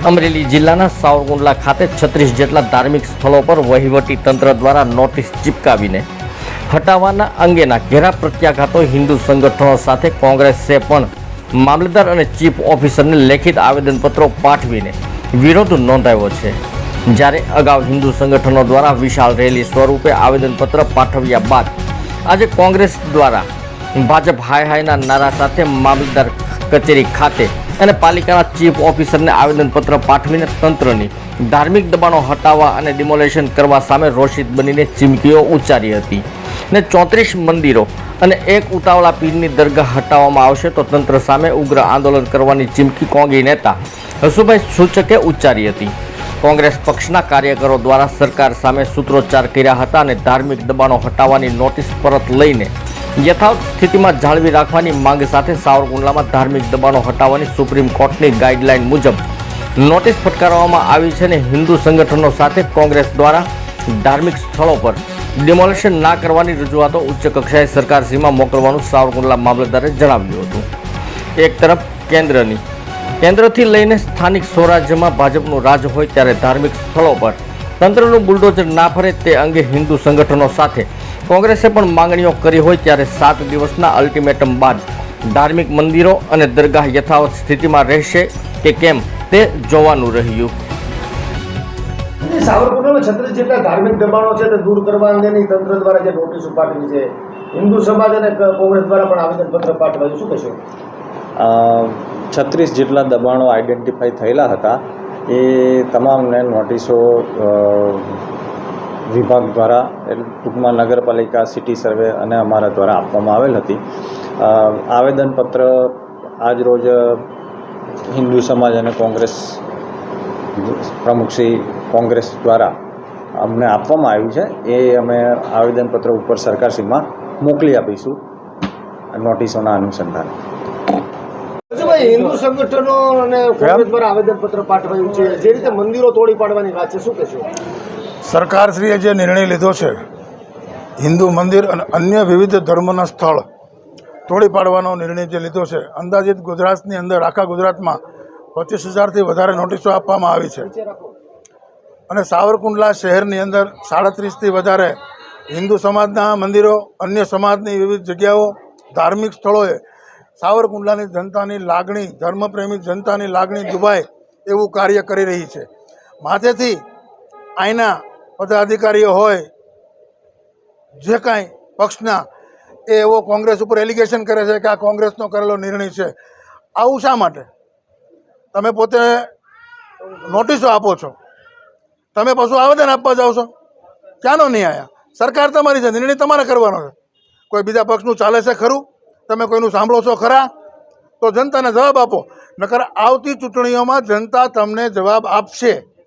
અમરેલી જિલ્લાના સાવરકુંડલા ખાતે છત્રીસ જેટલા ધાર્મિક સ્થળો પર વહીવટી તંત્ર દ્વારા નોટિસ ચીપકાવીને હટાવવાના અંગેના ઘેરા પ્રત્યાઘાતો હિન્દુ સંગઠનો સાથે કોંગ્રેસે પણ મામલતદાર અને ચીફ ઓફિસરને લેખિત આવેદનપત્રો પાઠવીને વિરોધ નોંધાવ્યો છે. જ્યારે અગાઉ હિન્દુ સંગઠનો દ્વારા વિશાળ રેલી સ્વરૂપે આવેદનપત્ર પાઠવ્યા બાદ આજે કોંગ્રેસ દ્વારા ભાજપ હાય હાયના નારા સાથે મામલતદાર કચેરી ખાતે અને પાલિકાના ચીફ ઓફિસરને આવેદનપત્ર પાઠવીને તંત્રની ધાર્મિક દબાણો હટાવવા અને ડિમોલેશન કરવા સામે રોષિત બનીને ચીમકીઓ ઉચ્ચારી હતી. ને ચોત્રીસ મંદિરો અને એક ઉતાવળા પીરની દરગાહ હટાવવામાં આવશે તો તંત્ર સામે ઉગ્ર આંદોલન કરવાની ચીમકી કોંગી નેતા હસુભાઈ સૂચકે ઉચ્ચારી હતી. કોંગ્રેસ પક્ષના કાર્યકરો દ્વારા સરકાર સામે સૂત્રોચ્ચાર કર્યા હતા અને ધાર્મિક દબાણો હટાવવાની નોટિસ પરત લઈને યથાવત સ્થિતિમાં જાળવી રાખવાની માંગ સાથે સાવરકુંડલામાં ધાર્મિક દબાણો હટાવવાની સુપ્રીમ કોર્ટની ગાઈડલાઈન મુજબ નોટિસ ફટકારવામાં આવી છે અને હિન્દુ સંગઠનો સાથે કોંગ્રેસ દ્વારા ધાર્મિક સ્થળો પર ડિમોલેશન ના કરવાની રજૂઆતો ઉચ્ચ કક્ષાએ સરકારશ્રીમાં મોકલવાનું સાવરકુંડલા મામલતદારે જણાવ્યું હતું. એક તરફ કેન્દ્રની, કેન્દ્રથી લઈને સ્થાનિક સ્વરાજ્યમાં ભાજપનું રાજ હોય ત્યારે ધાર્મિક સ્થળો પર તંત્રનું બુલડોઝર ના ફરે તે અંગે હિન્દુ સંગઠનો સાથે કોંગ્રેસે પણ માંગણીઓ કરી હોય ત્યારે સાત દિવસના અલ્ટિમેટમ બાદ ધાર્મિક મંદિરો અને દરગાહ યથાવત સ્થિતિમાં રહેશે કે કેમ તે જોવાનું રહ્યું. સાવરકુંડલામાં છત્રીસ જેટલા ધાર્મિક દબાણો છે તે દૂર કરવા અંગેની તંત્ર દ્વારા જે નોટિસ પાઠવી છે હિન્દુ સમાજ અને કોંગ્રેસ દ્વારા પણ આવેદનપત્ર પાઠવાયું. શું કહેશો? છત્રીસ જેટલા દબાણો આઈડેન્ટિફાઈ થયેલા હતા. એ તમામને નોટિસો વિભાગ દ્વારા એટલે ટૂંકમાં નગરપાલિકા સિટી સર્વે અને અમારા દ્વારા આપવામાં આવેલ હતી. આવેદનપત્ર આજ રોજ હિન્દુ સમાજ અને કોંગ્રેસ પ્રમુખશ્રી કોંગ્રેસ દ્વારા અમને આપવામાં આવ્યું છે. એ અમે આવેદનપત્ર ઉપર સરકારશ્રીમાં મોકલી આપીશું નોટિસોના અનુસંધાને. હિન્દુ સંગઠનો અને કોંગ્રેસ દ્વારા આવેદનપત્ર પાઠવાયું છે. જે રીતે મંદિરો તોડી પાડવાની વાત છે શું કહેશો? સરકારશ્રીએ જે નિર્ણય લીધો છે, હિન્દુ મંદિર અને અન્ય વિવિધ ધર્મના સ્થળ તોડી પાડવાનો નિર્ણય જે લીધો છે, અંદાજિત ગુજરાતની અંદર, આખા ગુજરાતમાં પચીસ હજારથી વધારે નોટિસો આપવામાં આવી છે. અને સાવરકુંડલા શહેરની અંદર સાડત્રીસથી વધારે હિન્દુ સમાજના મંદિરો, અન્ય સમાજની વિવિધ જગ્યાઓ, ધાર્મિક સ્થળોએ સાવરકુંડલાની જનતાની લાગણી, ધર્મપ્રેમી જનતાની લાગણી દુભાય એવું કાર્ય કરી રહી છે. માથેથી અહીંના પદાધિકારીઓ હોય, જે કાંઈ પક્ષના, એ એવો કોંગ્રેસ ઉપર એલિગેશન કરે છે કે આ કોંગ્રેસનો કરેલો નિર્ણય છે. આવું શા માટે? તમે પોતે નોટિસો આપો છો. તમે પાછું આવેદન આપવા જાઓ છો. ક્યાંનો નહીં આયા સરકાર તમારી છે, નિર્ણય તમારે કરવાનો છે. કોઈ બીજા પક્ષનું ચાલે છે ખરું? તમે કોઈનું સાંભળો છો ખરા? તો જનતાને જવાબ આપો. નકર આવતી ચૂંટણીઓમાં જનતા તમને જવાબ આપશે.